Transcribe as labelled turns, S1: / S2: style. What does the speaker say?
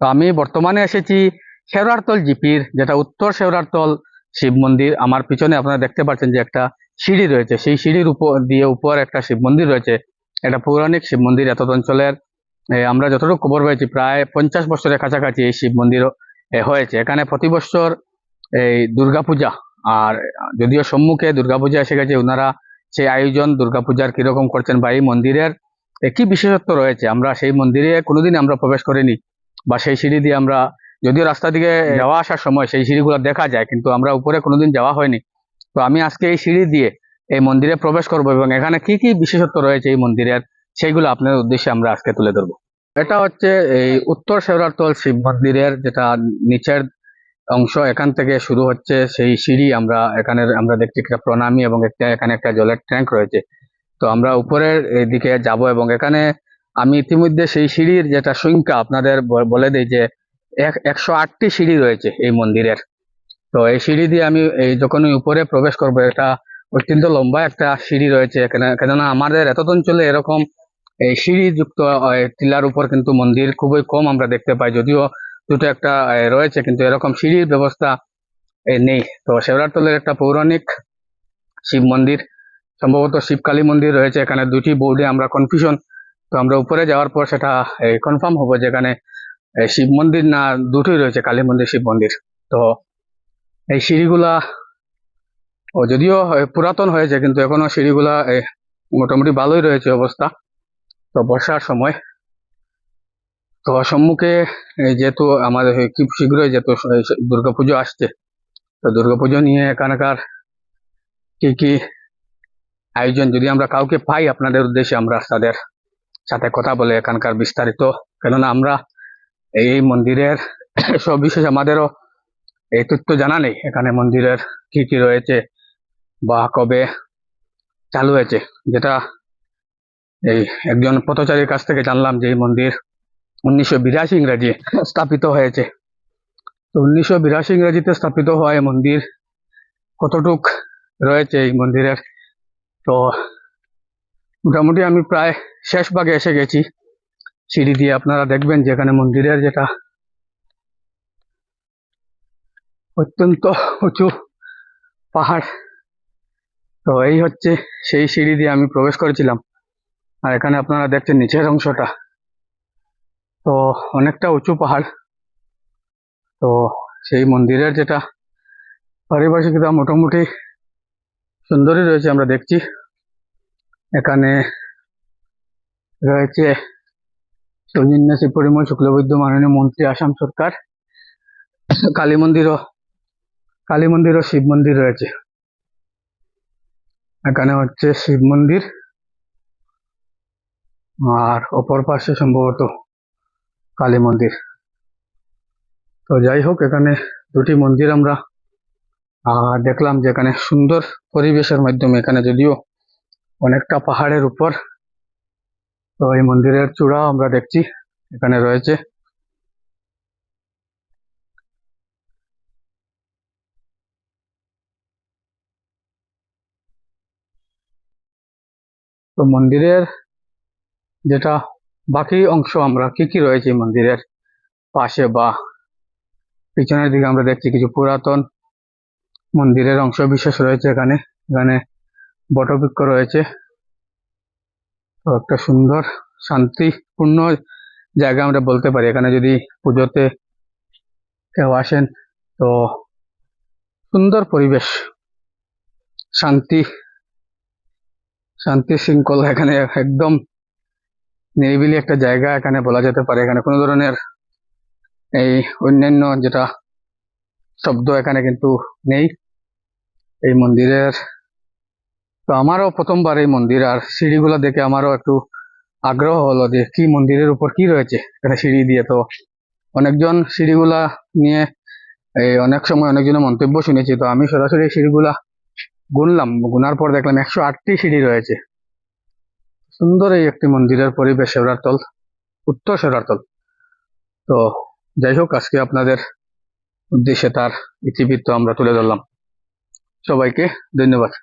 S1: তো আমি বর্তমানে এসেছি শেওরারতল জিপির, যেটা উত্তর শেওরারতল শিব মন্দির। আমার পিছনে আপনারা দেখতে পাচ্ছেন যে একটা সিঁড়ি রয়েছে। সেই সিঁড়ির উপর দিয়ে উপর একটা শিব মন্দির রয়েছে। এটা পৌরাণিক শিব মন্দির এত অঞ্চলের আমরা যতটুকু খবর পেয়েছি, প্রায় পঞ্চাশ বছরের কাছাকাছি এই শিব মন্দির হয়েছে। এখানে প্রতি বছর এই দুর্গাপূজা, আর যদিও সম্মুখে দুর্গাপূজা এসে গেছে ওনারা সেই আয়োজন দুর্গাপূজার কীরকম করছেন বা এই মন্দিরের কি বিশেষত্ব রয়েছে? আমরা সেই মন্দিরে কোনোদিন আমরা প্রবেশ করিনি। বা সেই সিঁড়ি দিয়ে আমরা যদিও রাস্তা দিকে যাওয়া আসার সময় সেই সিঁড়িগুলো দেখা যায় কিন্তু আমরা উপরে কোনোদিন যাওয়া হয়নি। তো আমি আজকে এই সিঁড়ি দিয়ে এই মন্দিরে প্রবেশ করব এবং এখানে কি কি বিশেষত্ব রয়েছে এই মন্দিরের সেইগুলো আপনার উদ্দেশ্যে আমরা আজকে তুলে ধরবো। এটা হচ্ছে এই উত্তর শেওরারতল শিব মন্দিরের যেটা নিচের অংশ এখান থেকে শুরু হচ্ছে সেই সিঁড়ি আমরা এখানে আমরা দেখছি একটা প্রণামী এবং একটা এখানে একটা জলের ট্যাঙ্ক রয়েছে। তো আমরা উপরের এই দিকে যাব এবং এখানে আমি ইতিমধ্যে সেই সিঁড়ির যেটা সংখ্যা আপনাদের বলে দিই যে এক- একশো আটটি সিঁড়ি রয়েছে এই মন্দিরের। তো এই সিঁড়ি দিয়ে আমি এই যখন উপরে প্রবেশ করব, এটা অত্যন্ত লম্বা একটা সিঁড়ি রয়েছে এখানে, কেননা আমাদের এত অঞ্চলে এরকম এই সিঁড়ি যুক্ত টিলার উপর কিন্তু মন্দির খুবই কম আমরা দেখতে পাই, যদিও দুটো একটা রয়েছে, কিন্তু এরকম সিঁড়ির ব্যবস্থা নেই। তো শেওড়াতলের একটা পৌরাণিক শিব মন্দির, সম্ভবত শিবকালী মন্দির রয়েছে, এখানে দুটি বোর্ডে আমরা কনফিউশন তো আমরা উপরে যাওয়ার পর সেটা কনফার্ম হব যে এখানে শিব মন্দির না দুটোই রয়েছে, কালী মন্দির, শিব মন্দির। তো এই সিঁড়িগুলা, ও, যদিও পুরাতন হয়েছে, কিন্তু এখনও সিঁড়িগুলা মোটামুটি ভালোই রয়েছে অবস্থা। তো বর্ষার সময়। তো সম্মুখে যেহেতু আমাদের খুব শীঘ্রই যেহেতু দুর্গাপুজো আসছে, তো দুর্গাপুজো নিয়ে এখানকার কি কি আয়োজন, যদি আমরা কাউকে পাই, আপনাদের উদ্দেশ্যে আমরা তাদের সাথে কথা বলে এখানকার বিস্তারিত। কেননা আমরা এই মন্দিরের সব বিশেষ আমাদেরও এই তথ্য জানা নেই, এখানে মন্দিরের কি কি রয়েছে বা কবে চালু হয়েছে। যেটা এই একজন পথচারীর কাছ থেকে জানলাম যে এই মন্দির উনিশশো বিরাশি ইংরেজি স্থাপিত হয়েছে। তো উনিশশো বিরাশি ইংরেজিতে স্থাপিত হওয়া এই মন্দির কতটুক রয়েছে এই মন্দিরের? তো মোটামুটি আমি প্রায় শেষ ভাগে এসে গেছি। সিঁড়ি দিয়ে আপনারা দেখবেন যেখানে মন্দিরের যেটা অত্যন্ত উঁচু পাহাড়। তো এই হচ্ছে সেই সিঁড়ি দিয়ে আমি প্রবেশ করেছিলাম। আর এখানে আপনারা দেখছেন নিচের অংশটা। তো অনেকটা উঁচু পাহাড়। তো সেই মন্দিরের যেটা পারিপার্শ্বিকতা মোটামুটি সুন্দরই রয়েছে আমরা দেখছি। এখানে রয়েছে সৌজন্যাসী পরিমল, শুক্লবৈদ্য, মাননীয় মন্ত্রী, আসাম সরকার, কালী মন্দিরও কালী মন্দির ও শিব মন্দির রয়েছে। এখানে হচ্ছে শিব মন্দির। আর অপর পাশে সম্ভবত কালী মন্দির। তো যাই হোক, এখানে দুটি মন্দির আমরা দেখলাম যে এখানে সুন্দর পরিবেশের মাধ্যমে, এখানে যদিও অনেকটা পাহাড়ের উপর তো এই মন্দিরের চূড়া আমরা দেখছি, এখানে রয়েছে। তো মন্দিরের যেটা বাকি অংশ, আমরা কি কি রয়েছে মন্দিরের পাশে বা পিছনের দিকে আমরা দেখছি কিছু পুরাতন মন্দিরের অংশ বিশেষ রয়েছে এখানে। এখানে বটবৃক্ষ রয়েছে। তো একটা সুন্দর, শান্তিপূর্ণ জায়গা আমরা বলতে পারি। এখানে যদি পুজোতে কেউ আসেন, তো সুন্দর পরিবেশ, শান্তি শান্তি শৃঙ্খলা এখানে একদম নিরিবিলি একটা জায়গা এখানে বলা যেতে পারে। এখানে কোনো ধরনের এই অন্যান্য যেটা শব্দ এখানে কিন্তু নেই। এই মন্দিরের তো আমারও প্রথমবার এই মন্দির, আর সিঁড়িগুলো দেখে আমারও একটু আগ্রহ হলো যে কি মন্দিরের উপর কি রয়েছে এখানে সিঁড়ি দিয়ে। তো অনেকজন সিঁড়িগুলা নিয়ে এই অনেক সময় অনেকজনের মন্তব্য শুনেছি। তো আমি সরাসরি সিঁড়িগুলা গুনলাম। গুনার পর দেখলাম একশো আটটি সিঁড়ি রয়েছে। সুন্দর এই একটি মন্দিরের পরিবেশ শেওড়াতল উত্তর শেওড়াতল তো যাই হোক, আজকে আপনাদের উদ্দেশ্যে তার ইতিবৃত্ত আমরা তুলে ধরলাম। সবাইকে ধন্যবাদ।